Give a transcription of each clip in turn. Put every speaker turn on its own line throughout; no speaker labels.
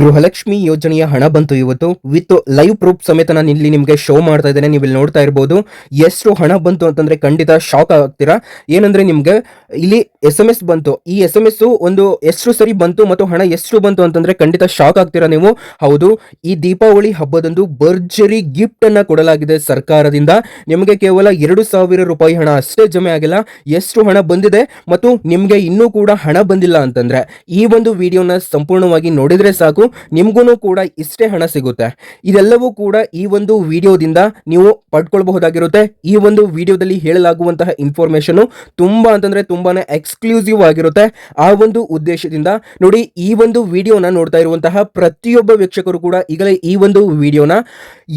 ಗೃಹಲಕ್ಷ್ಮಿ ಯೋಜನೆಯ ಹಣ ಬಂತು ಇವತ್ತು. ವಿತ್ ಲೈವ್ ಪ್ರೂಫ್ ಸಮೇತ ನಾನು ಇಲ್ಲಿ ನಿಮಗೆ ಶೋ ಮಾಡ್ತಾ ಇದ್ದೇನೆ ನೀವು ಇಲ್ಲಿ ನೋಡ್ತಾ ಇರ್ಬೋದು. ಎಷ್ಟು ಹಣ ಬಂತು ಅಂತಂದ್ರೆ ಖಂಡಿತ ಶಾಕ್ ಆಗ್ತೀರಾ. ಏನಂದ್ರೆ ನಿಮಗೆ ಇಲ್ಲಿ ಎಸ್ ಎಂ ಎಸ್ ಬಂತು. ಈ ಎಸ್ ಎಂ ಎಸ್ ಒಂದು ಎಷ್ಟು ಸರಿ ಬಂತು ಮತ್ತು ಹಣ ಎಷ್ಟು ಬಂತು ಅಂತಂದ್ರೆ ಖಂಡಿತ ಶಾಕ್ ಆಗ್ತೀರಾ ನೀವು. ಹೌದು, ಈ ದೀಪಾವಳಿ ಹಬ್ಬದಂದು ಭರ್ಜರಿ ಗಿಫ್ಟ್ ಅನ್ನ ಕೊಡಲಾಗಿದೆ ಸರ್ಕಾರದಿಂದ. ನಿಮಗೆ ಕೇವಲ ಎರಡು ಸಾವಿರ ರೂಪಾಯಿ ಹಣ ಅಷ್ಟೇ ಜಮೆ ಆಗಿಲ್ಲ. ಎಷ್ಟು ಹಣ ಬಂದಿದೆ ಮತ್ತು ನಿಮಗೆ ಇನ್ನೂ ಕೂಡ ಹಣ ಬಂದಿಲ್ಲ ಅಂತಂದ್ರೆ ಈ ಒಂದು ವಿಡಿಯೋನ ಸಂಪೂರ್ಣವಾಗಿ ನೋಡಿದ್ರೆ ಸಾಕು. ನಿಮ್ಗೂ ಕೂಡ ಇಷ್ಟೇ ಹಣ ಸಿಗುತ್ತೆ. ಇದೆಲ್ಲವೂ ಕೂಡ ಈ ಒಂದು ವಿಡಿಯೋದಿಂದ ನೀವು ಪಡ್ಕೊಳ್ಬಹುದಾಗಿರುತ್ತೆ. ಈ ಒಂದು ವಿಡಿಯೋದಲ್ಲಿ ಹೇಳಲಾಗುವಂತಹ ಇನ್ಫಾರ್ಮೇಶನ್ ತುಂಬಾ ಅಂತಂದ್ರೆ ತುಂಬಾನೇ ಎಕ್ಸ್ಕ್ಲೂಸಿವ್ ಆಗಿರುತ್ತೆ. ಆ ಒಂದು ಉದ್ದೇಶದಿಂದ ನೋಡಿ, ಈ ಒಂದು ವಿಡಿಯೋನ ನೋಡ್ತಾ ಇರುವಂತಹ ಪ್ರತಿಯೊಬ್ಬ ವೀಕ್ಷಕರು ಕೂಡ ಈಗಲೇ ಈ ಒಂದು ವಿಡಿಯೋನ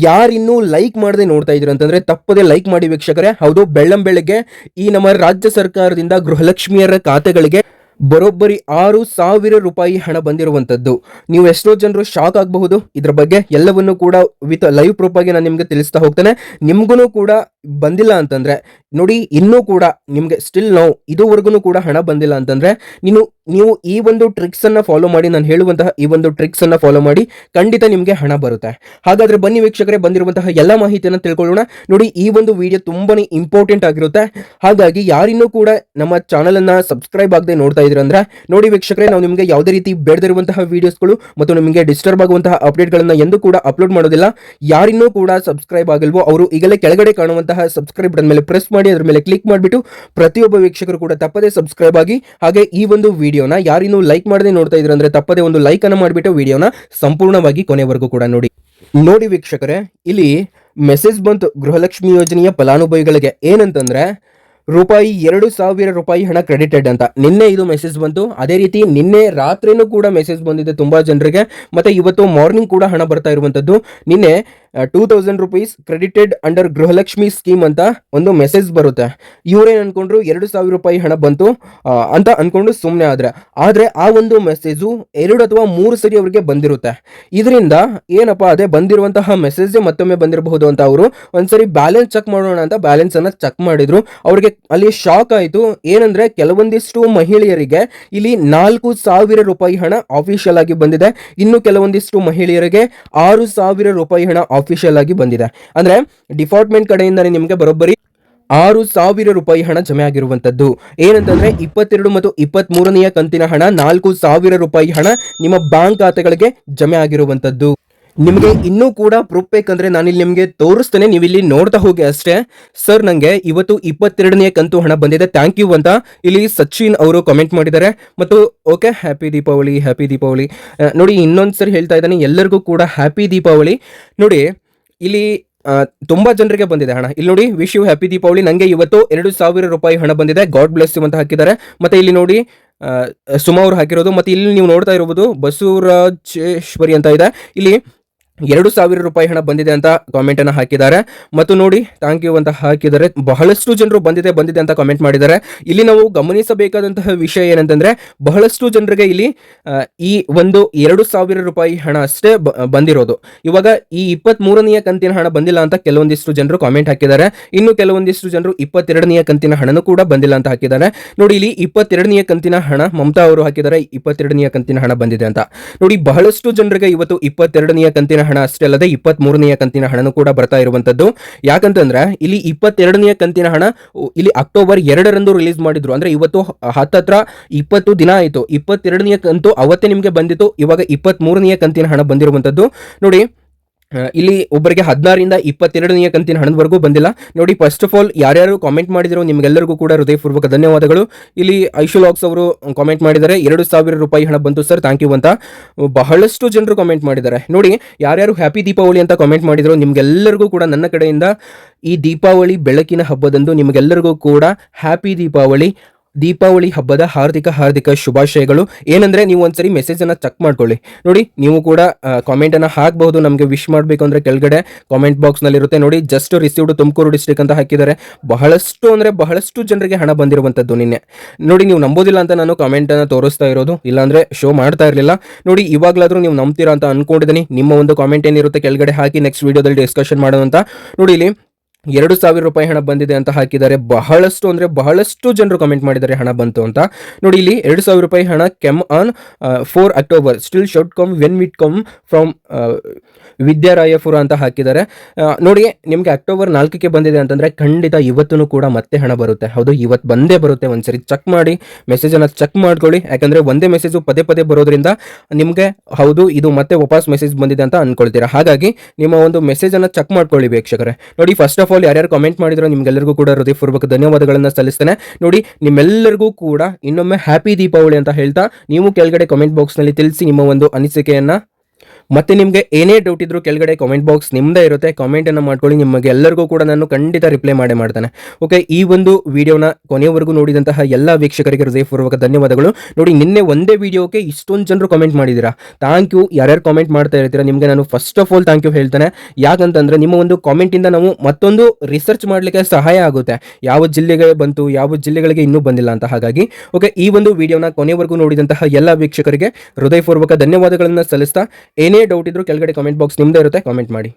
ಯಾರಿನ್ನೂ ಲೈಕ್ ಮಾಡದೆ ನೋಡ್ತಾ ಇದ್ರು ಅಂತಂದ್ರೆ ತಪ್ಪದೆ ಲೈಕ್ ಮಾಡಿ ವೀಕ್ಷಕರೇ. ಹೌದು ಬೆಳ್ಳಂ ಬೆಳಗ್ಗೆ ಈ ನಮ್ಮ ರಾಜ್ಯ ಸರ್ಕಾರದಿಂದ ಗೃಹಲಕ್ಷ್ಮಿಯರ ಖಾತೆಗಳಿಗೆ ಬರೋಬ್ಬರಿ ಆರು ಸಾವಿರ ರೂಪಾಯಿ ಹಣ ಬಂದಿರುವಂತದ್ದು ನೀವು ಎಷ್ಟೋ ಜನರು ಶಾಕ್ ಆಗಬಹುದು. ಇದರ ಬಗ್ಗೆ ಎಲ್ಲವನ್ನು ಕೂಡ ವಿತ್ ಲೈವ್ ಪ್ರೂಫ್ ಆಗಿ ನಾನು ನಿಮಗೆ ತಿಳಿಸ್ತಾ ಹೋಗ್ತೇನೆ. ನಿಮ್ಗೂ ಕೂಡ ಬಂದಿಲ್ಲ ಅಂತಂದ್ರೆ, ನೋಡಿ, ಇನ್ನೂ ಕೂಡ ನಿಮಗೆ ಸ್ಟಿಲ್ ನೋ ಇದುವರೆಗೂ ಕೂಡ ಹಣ ಬಂದಿಲ್ಲ ಅಂತಂದ್ರೆ, ನೀನು, ನೀವು ಈ ಒಂದು ಟ್ರಿಕ್ಸ್ ಅನ್ನ ಫಾಲೋ ಮಾಡಿ, ನಾನು ಹೇಳುವಂತಹ ಈ ಒಂದು ಟ್ರಿಕ್ಸ್ ಅನ್ನ ಫಾಲೋ ಮಾಡಿ, ಖಂಡಿತ ನಿಮಗೆ ಹಣ ಬರುತ್ತೆ. ಹಾಗಾದ್ರೆ ಬನ್ನಿ ವೀಕ್ಷಕರೇ, ಬಂದಿರುವಂತಹ ಎಲ್ಲ ಮಾಹಿತಿಯನ್ನು ತಿಳ್ಕೊಳ್ಳೋಣ. ನೋಡಿ, ಈ ಒಂದು ವಿಡಿಯೋ ತುಂಬಾನೇ ಇಂಪಾರ್ಟೆಂಟ್ ಆಗಿರುತ್ತೆ. ಹಾಗಾಗಿ ಯಾರಿನ್ನೂ ಕೂಡ ನಮ್ಮ ಚಾನಲನ್ನು ಸಬ್ಸ್ಕ್ರೈಬ್ ಆಗದೆ ನೋಡ್ತಾ ಇದ್ರ ಅಂದ್ರೆ, ನೋಡಿ ವೀಕ್ಷಕರೇ, ನಾವು ನಿಮಗೆ ಯಾವುದೇ ರೀತಿ ಬೇಡದಿರುವಂತಹ ವೀಡಿಯೋಸ್ಗಳು ಮತ್ತು ನಿಮಗೆ ಡಿಸ್ಟರ್ಬ್ ಆಗುವಂತಹ ಅಪ್ಡೇಟ್ಗಳನ್ನು ಎಂದೂ ಕೂಡ ಅಪ್ಲೋಡ್ ಮಾಡೋದಿಲ್ಲ. ಯಾರಿನ್ನೂ ಕೂಡ ಸಬ್ಸ್ಕ್ರೈಬ್ ಆಗಿಲ್ವೋ, ಅವರು ಈಗಲೇ ಕೆಳಗಡೆ ಕಾಣುವಂತಹ ಸಬ್ಸ್ಕ್ರೈಬ್ ಬಟನ್ ಮೇಲೆ ಪ್ರೆಸ್ ಮಾಡಿ, ಅದರ ಮೇಲೆ ಕ್ಲಿಕ್ ಮಾಡಿಬಿಟ್ಟು ಪ್ರತಿಯೊಬ್ಬ ವೀಕ್ಷಕರು ಕೂಡ ತಪ್ಪದೇ ಸಬ್ಸ್ಕ್ರೈಬ್ ಆಗಿ, ಹಾಗೆ ಈ ಒಂದು ವಿಡಿಯೋನ ಯಾರಿನ್ನೂ ಲೈಕ್ ಮಾಡದೆ ನೋಡ್ತಾ ಇದ್ರು ಅಂದ್ರೆ ತಪ್ಪದೇ ಒಂದು ಲೈಕ್ ಅನ್ನು ಮಾಡಿಬಿಟ್ಟು ವಿಡಿಯೋನ ಸಂಪೂರ್ಣವಾಗಿ ಕೊನೆವರೆಗೂ ಕೂಡ ನೋಡಿ. ನೋಡಿ ವೀಕ್ಷಕರೇ, ಇಲ್ಲಿ ಮೆಸೇಜ್ ಬಂತು ಗೃಹಲಕ್ಷ್ಮಿ ಯೋಜನೆಯ ಫಲಾನುಭವಿಗಳಿಗೆ. ಏನಂತಂದ್ರೆ ರೂಪಾಯಿ ಎರಡು ಸಾವಿರ ರೂಪಾಯಿ ಹಣ ಕ್ರೆಡಿಟೆಡ್ ಅಂತ. ನಿನ್ನೆ ಇದು ಮೆಸೇಜ್ ಬಂತು. ಅದೇ ರೀತಿ ನಿನ್ನೆ ರಾತ್ರಿನೂ ಕೂಡ ಮೆಸೇಜ್ ಬಂದಿದೆ ತುಂಬಾ ಜನರಿಗೆ. ಮತ್ತೆ ಇವತ್ತು ಮಾರ್ನಿಂಗ್ ಕೂಡ ಹಣ ಬರ್ತಾ ಇರುವಂತದ್ದು. ನಿನ್ನೆ two thousand rupees credited under Gruhalakshmi scheme ಅಂತ ಒಂದು ಮೆಸೇಜ್ ಬರುತ್ತೆ. ಇವರೇನು ಅನ್ಕೊಂಡ್ರು? ಎರಡು ಸಾವಿರ ರೂಪಾಯಿ ಹಣ ಬಂತು ಅಂತ ಅನ್ಕೊಂಡು ಸುಮ್ಮನೆ ಆದ್ರೆ. ಆದ್ರೆ ಆ ಒಂದು ಮೆಸೇಜು ಎರಡು ಅಥವಾ ಮೂರು ಸರಿ ಅವರಿಗೆ ಬಂದಿರುತ್ತೆ. ಇದರಿಂದ ಏನಪ್ಪಾ, ಅದೇ ಬಂದಿರುವಂತಹ ಮೆಸೇಜ್ ಮತ್ತೊಮ್ಮೆ ಬಂದಿರಬಹುದು ಅಂತ ಅವರು. ಒಂದ್ಸರಿ ಬ್ಯಾಲೆನ್ಸ್ ಚೆಕ್ ಮಾಡೋಣ ಅಂತ ಬ್ಯಾಲೆನ್ಸ್ ಅನ್ನ ಚೆಕ್ ಮಾಡಿದ್ರು. ಅವ್ರಿಗೆ ಅಲ್ಲಿ ಶಾಕ್ ಆಯ್ತು. ಏನಂದ್ರೆ ಕೆಲವೊಂದಿಷ್ಟು ಮಹಿಳೆಯರಿಗೆ ಇಲ್ಲಿ ನಾಲ್ಕು ಸಾವಿರ ರೂಪಾಯಿ ಹಣ ಆಫಿಷಿಯಲ್ ಆಗಿ ಬಂದಿದೆ. ಇನ್ನು ಕೆಲವೊಂದಿಷ್ಟು ಮಹಿಳೆಯರಿಗೆ ಆರು ಸಾವಿರ ರೂಪಾಯಿ ಹಣ ಆಫಿಷಿಯಲ್ ಆಗಿ ಬಂದಿದೆ. ಅಂದ್ರೆ ಡಿಪಾರ್ಟ್ಮೆಂಟ್ ಕಡೆಯಿಂದಾನೇ ನಿಮಗೆ ಬರೋಬ್ಬರಿ. ಆರು ಸಾವಿರ ರೂಪಾಯಿ ಹಣ ಜಮೆ ಆಗಿರುವಂತದ್ದು. ಏನಂತಂದ್ರೆ ಇಪ್ಪತ್ತೆರಡು ಮತ್ತು ಇಪ್ಪತ್ತ್ ಮೂರನೆಯ ಕಂತಿನ ಹಣ ನಾಲ್ಕು ಸಾವಿರ ರೂಪಾಯಿ ಹಣ ನಿಮ್ಮ ಬ್ಯಾಂಕ್ ಖಾತೆಗಳಿಗೆ ಜಮೆ ಆಗಿರುವಂತದ್ದು. ನಿಮಗೆ ಇನ್ನೂ ಕೂಡ ಪ್ರೂಫ್ ಬೇಕಂದ್ರೆ ಇಲ್ಲಿ ನಿಮಗೆ ತೋರಿಸ್ತೇನೆ, ನೀವು ಇಲ್ಲಿ ನೋಡ್ತಾ ಹೋಗಿ ಅಷ್ಟೇ. ಸರ್ ನಂಗೆ ಇವತ್ತು ಇಪ್ಪತ್ತೆರಡನೇ ಕಂತು ಹಣ ಬಂದಿದೆ. ಥ್ಯಾಂಕ್ ಯು ಅಂತ ಇಲ್ಲಿ ಸಚಿನ್ ಅವರು ಕಾಮೆಂಟ್ ಮಾಡಿದ್ದಾರೆ. ಮತ್ತು okay happy Deepavali happy Deepavali. ನೋಡಿ ನೋಡಿ ಇನ್ನೊಂದ್ಸರಿ ಹೇಳ್ತಾ ಇದ್ದಾನೆ, ಎಲ್ಲರಿಗೂ ಕೂಡ ಹ್ಯಾಪಿ ದೀಪಾವಳಿ. ನೋಡಿ, ಇಲ್ಲಿ ತುಂಬ ಜನರಿಗೆ ಬಂದಿದೆ ಹಣ. ಇಲ್ಲಿ ನೋಡಿ ವಿಶ್ ಯು ಹ್ಯಾಪಿ ದೀಪಾವಳಿ. ನಂಗೆ ಇವತ್ತು ಎರಡು ಸಾವಿರ ರೂಪಾಯಿ ಹಣ ಬಂದಿದೆ. ಗಾಡ್ ಬ್ಲೆಸ್ ಅಂತ ಹಾಕಿದ್ದಾರೆ. ಮತ್ತೆ ಇಲ್ಲಿ ನೋಡಿ ಸುಮಾ ಅವರು ಹಾಕಿರೋದು. ಮತ್ತೆ ಇಲ್ಲಿ ನೀವು ನೋಡ್ತಾ ಇರಬಹುದು ಬಸವರಾಜೇಶ್ವರಿ ಅಂತ ಇದೆ. ಇಲ್ಲಿ ಎರಡು ಸಾವಿರ ರೂಪಾಯಿ ಹಣ ಬಂದಿದೆ ಅಂತ ಕಾಮೆಂಟ್ ಅನ್ನ ಹಾಕಿದ್ದಾರೆ. ಮತ್ತು ನೋಡಿ ಥ್ಯಾಂಕ್ ಯು ಅಂತ ಹಾಕಿದ್ದಾರೆ ಬಹಳಷ್ಟು ಜನರು ಬಂದಿದೆ ಬಂದಿದೆ ಅಂತ ಕಾಮೆಂಟ್ ಮಾಡಿದ್ದಾರೆ. ಇಲ್ಲಿ ನಾವು ಗಮನಿಸಬೇಕಾದಂತಹ ವಿಷಯ ಏನಂತಂದ್ರೆ, ಬಹಳಷ್ಟು ಜನರಿಗೆ ಇಲ್ಲಿ ಈ ಒಂದು ಎರಡು ಸಾವಿರ ರೂಪಾಯಿ ಹಣ ಅಷ್ಟೇ ಬಂದಿರೋದು. ಇವಾಗ ಈ ಇಪ್ಪತ್ತ್ ಮೂರನೆಯ ಕಂತಿನ ಹಣ ಬಂದಿಲ್ಲ ಅಂತ ಕೆಲವೊಂದಿಷ್ಟು ಜನರು ಕಾಮೆಂಟ್ ಹಾಕಿದ್ದಾರೆ. ಇನ್ನು ಕೆಲವೊಂದಿಷ್ಟು ಜನರು ಇಪ್ಪತ್ತೆರಡನೆಯ ಕಂತಿನ ಹಣನೂ ಕೂಡ ಬಂದಿಲ್ಲ ಅಂತ ಹಾಕಿದ್ದಾರೆ. ನೋಡಿ, ಇಲ್ಲಿ ಇಪ್ಪತ್ತೆರಡನೆಯ ಕಂತಿನ ಹಣ ಮಮತಾ ಅವರು ಹಾಕಿದ್ದಾರೆ, ಇಪ್ಪತ್ತೆರಡನೆಯ ಕಂತಿನ ಹಣ ಬಂದಿದೆ ಅಂತ. ನೋಡಿ, ಬಹಳಷ್ಟು ಜನರಿಗೆ ಇವತ್ತು ಇಪ್ಪತ್ತೆರಡನೆಯ ಕಂತಿನ ಹಣ ಅಷ್ಟೇ ಅಲ್ಲದೆ ಇಪ್ಪತ್ತ್ ಮೂರನೆಯ ಕಂತಿನ ಹಣನೂ ಕೂಡ ಬರ್ತಾ ಇರುವಂತದ್ದು. ಯಾಕಂತಂದ್ರೆ ಇಲ್ಲಿ ಇಪ್ಪತ್ತೆರಡನೆಯ ಕಂತಿನ ಹಣ ಇಲ್ಲಿ ಅಕ್ಟೋಬರ್ ಎರಡರಂದು ರಿಲೀಸ್ ಮಾಡಿದ್ರು. ಅಂದ್ರೆ ಇವತ್ತು ಹತ್ತತ್ರ ಇಪ್ಪತ್ತು ದಿನ ಆಯಿತು. ಇಪ್ಪತ್ತೆರಡನೆಯ ಕಂತು ಅವತ್ತೇ ನಿಮಗೆ ಬಂದಿತ್ತು. ಇವಾಗ ಇಪ್ಪತ್ತ್ ಕಂತಿನ ಹಣ ಬಂದಿರುವಂತದ್ದು. ನೋಡಿ ಇಲ್ಲಿ ಒಬ್ಬರಿಗೆ ಹದಿನಾರರಿಂದ ಇಪ್ಪತ್ತೆರಡನೆಯ ಕಂತಿನ ಹಣದವರೆಗೂ ಬಂದಿಲ್ಲ. ನೋಡಿ ಫಸ್ಟ್ ಆಫ್ ಆಲ್ ಯಾರ್ಯಾರು ಕಾಮೆಂಟ್ ಮಾಡಿದಿರೋ ನಿಮಗೆಲ್ಲರಿಗೂ ಕೂಡ ಹೃದಯಪೂರ್ವಕ ಧನ್ಯವಾದಗಳು. ಇಲ್ಲಿ ಐಶುಲಾಕ್ಸ್ ಅವರು ಕಾಮೆಂಟ್ ಮಾಡಿದ್ದಾರೆ, ಎರಡು ಸಾವಿರ ರೂಪಾಯಿ ಹಣ ಬಂತು ಸರ್ ಥ್ಯಾಂಕ್ ಯು ಅಂತ. ಬಹಳಷ್ಟು ಜನರು ಕಾಮೆಂಟ್ ಮಾಡಿದ್ದಾರೆ. ನೋಡಿ, ಯಾರ್ಯಾರು ಹ್ಯಾಪಿ ದೀಪಾವಳಿ ಅಂತ ಕಾಮೆಂಟ್ ಮಾಡಿದ್ರು ನಿಮಗೆಲ್ಲರಿಗೂ ಕೂಡ ನನ್ನ ಕಡೆಯಿಂದ ಈ ದೀಪಾವಳಿ ಬೆಳಕಿನ ಹಬ್ಬದಂದು ನಿಮಗೆಲ್ಲರಿಗೂ ಕೂಡ ಹ್ಯಾಪಿ ದೀಪಾವಳಿ ದೀಪಾವಳಿ ಹಬ್ಬದ ಹಾರ್ದಿಕ ಹಾರ್ದಿಕ ಶುಭಾಶಯಗಳು. ಏನಂದ್ರೆ ನೀವು ಒಂದ್ಸರಿ ಮೆಸೇಜ್ ಅನ್ನ ಚೆಕ್ ಮಾಡ್ಕೊಳ್ಳಿ. ನೋಡಿ, ನೀವು ಕೂಡ ಕಾಮೆಂಟ್ ಅನ್ನ ಹಾಕಬಹುದು. ನಮಗೆ ವಿಶ್ ಮಾಡಬೇಕು ಅಂದ್ರೆ ಕೆಳಗಡೆ ಕಾಮೆಂಟ್ ಬಾಕ್ಸ್ನಲ್ಲಿ ಇರುತ್ತೆ ನೋಡಿ ಜಸ್ಟ್ ರಿಸೀವ್ಡ್ ತುಮಕೂರು ಡಿಸ್ಟ್ರಿಕ್ ಅಂತ ಹಾಕಿದ್ದಾರೆ. ಬಹಳಷ್ಟು ಅಂದ್ರೆ ಬಹಳಷ್ಟು ಜನರಿಗೆ ಹಣ ಬಂದಿರುವಂತದ್ದು ನಿನ್ನೆ. ನೋಡಿ, ನೀವು ನಂಬೋದಿಲ್ಲ ಅಂತ ನಾನು ಕಾಮೆಂಟ್ ಅನ್ನ ತೋರಿಸ್ತಾ ಇರೋದು. ಇಲ್ಲಾಂದ್ರೆ ಶೋ ಮಾಡ್ತಾ ಇರಲಿಲ್ಲ. ನೋಡಿ, ಇವಾಗ್ಲಾದ್ರೂ ನೀವು ನಂಬ್ತೀರಾ ಅಂತ ಅನ್ಕೊಂಡಿದ್ದೀನಿ ನಿಮ್ಮ ಒಂದು ಕಾಮೆಂಟ್ ಏನಿರುತ್ತೆ ಕೆಳಗಡೆ ಹಾಕಿ ನೆಕ್ಸ್ಟ್ ವಿಡಿಯೋದಲ್ಲಿ ಡಿಸ್ಕಷನ್ ಮಾಡೋಣ ಅಂತ. ನೋಡಿ, ಇಲ್ಲಿ ಎರಡು ಸಾವಿರ ರೂಪಾಯಿ ಹಣ ಬಂದಿದೆ ಅಂತ ಹಾಕಿದ್ದಾರೆ. ಬಹಳಷ್ಟು ಅಂದರೆ ಬಹಳಷ್ಟು ಜನರು ಕಮೆಂಟ್ ಮಾಡಿದ್ದಾರೆ ಹಣ ಬಂತು ಅಂತ. ನೋಡಿ, ಇಲ್ಲಿ ಎರಡು ಸಾವಿರ ರೂಪಾಯಿ ಹಣ came on four October still shout come when with come from Vidyarayapura ಅಂತ ಹಾಕಿದ್ದಾರೆ. ನೋಡಿ, ನಿಮಗೆ ಅಕ್ಟೋಬರ್ ನಾಲ್ಕಕ್ಕೆ ಬಂದಿದೆ ಅಂತಂದರೆ ಖಂಡಿತ ಇವತ್ತೂ ಕೂಡ ಮತ್ತೆ ಹಣ ಬರುತ್ತೆ. ಹೌದು, ಇವತ್ತು ಬಂದೇ ಬರುತ್ತೆ ಒಂದ್ಸರಿ. ಚೆಕ್ ಮಾಡಿ ಮೆಸೇಜನ್ನು ಚೆಕ್ ಮಾಡ್ಕೊಳ್ಳಿ. ಯಾಕಂದರೆ ಒಂದೇ ಮೆಸೇಜು ಪದೇ ಪದೇ ಬರೋದ್ರಿಂದ ನಿಮಗೆ ಹೌದು, ಇದು ಮತ್ತೆ ವಾಪಸ್ ಮೆಸೇಜ್ ಬಂದಿದೆ ಅಂತ ಅನ್ಕೊಳ್ತೀರಾ. ಹಾಗಾಗಿ ನಿಮ್ಮ ಒಂದು ಮೆಸೇಜನ್ನು ಚೆಕ್ ಮಾಡ್ಕೊಳ್ಳಿ ವೀಕ್ಷಕರೇ. ನೋಡಿ ಫಸ್ಟ್ ಆಫ್ ಆಲ್ ಯಾರ್ಯಾರು ಕಾಮೆಂಟ್ ಮಾಡಿದ್ರು ನಿಮ್ಗೆಲ್ಲರಿಗೂ ಕೂಡ ಹೃದಯಪೂರ್ವಕ ಧನ್ಯವಾದಗಳನ್ನು ಸಲ್ಲಿಸ್ತೇನೆ. ನೋಡಿ, ನಿಮ್ಮೆಲ್ಲರಿಗೂ ಕೂಡ ಇನ್ನೊಮ್ಮೆ ಹ್ಯಾಪಿ ದೀಪಾವಳಿ ಅಂತ ಹೇಳ್ತಾ ನೀವು ಕೆಳಗಡೆ ಕಾಮೆಂಟ್ ಬಾಕ್ಸ್ನಲ್ಲಿ ತಿಳಿಸಿ ನಿಮ್ಮ ಒಂದು ಅನಿಸಿಕೆಯನ್ನು ಮತ್ತೆ ನಿಮಗೆ ಏನೇ ಡೌಟ್ ಇದ್ರೂ ಕೆಳಗಡೆ ಕಾಮೆಂಟ್ ಬಾಕ್ಸ್ ನಿಮ್ಮದೇ ಇರುತ್ತೆ. ಕಾಮೆಂಟನ್ನು ಮಾಡ್ಕೊಳ್ಳಿ. ನಿಮಗೆ ಎಲ್ಲರಿಗೂ ಕೂಡ ನಾನು ಖಂಡಿತ ರಿಪ್ಲೈ ಮಾಡಿ ಮಾಡ್ತಾನೆ. ಓಕೆ ಈ ಒಂದು ವಿಡಿಯೋನ ಕೊನೆಯವರೆಗೂ ನೋಡಿದಂತಹ ಎಲ್ಲ ವೀಕ್ಷಕರಿಗೆ ಹೃದಯಪೂರ್ವಕ ಧನ್ಯವಾದಗಳು. ನೋಡಿ, ನಿನ್ನೆ ಒಂದೇ ವಿಡಿಯೋಕ್ಕೆ ಇಷ್ಟೊಂದು ಜನರು ಕಾಮೆಂಟ್ ಮಾಡಿದ್ದೀರಾ? ಥ್ಯಾಂಕ್ ಯು ಯಾರ್ಯಾರು ಕಾಮೆಂಟ್ ಮಾಡ್ತಾ ಇರ್ತೀರಾ? ನಿಮಗೆ ನಾನು first of all thank you ಹೇಳ್ತಾನೆ. ಯಾಕಂತಂದ್ರೆ ನಿಮ್ಮ ಒಂದು ಕಾಮೆಂಟಿಂದ ನಾವು ಮತ್ತೊಂದು ರಿಸರ್ಚ್ ಮಾಡಲಿಕ್ಕೆ ಸಹಾಯ ಆಗುತ್ತೆ. ಯಾವ ಜಿಲ್ಲೆಗೆ ಬಂತು, ಯಾವ ಜಿಲ್ಲೆಗಳಿಗೆ ಇನ್ನೂ ಬಂದಿಲ್ಲ ಅಂತ ಹಾಗಾಗಿ. ಓಕೆ ಈ ಒಂದು ವಿಡಿಯೋನ ಕೊನೆವರೆಗೂ ನೋಡಿದಂತಹ ಎಲ್ಲ ವೀಕ್ಷಕರಿಗೆ ಹೃದಯಪೂರ್ವಕ ಧನ್ಯವಾದಗಳನ್ನು ಸಲ್ಲಿಸ್ತಾ, ಏನೇ ಡೌಟ್ ಇದ್ರೂ ಕೆಳಗಡೆ ಕಾಮೆಂಟ್ ಬಾಕ್ಸ್ ನಿಮ್ದೇ ಇರುತ್ತೆ ಕಾಮೆಂಟ್ ಮಾಡಿ.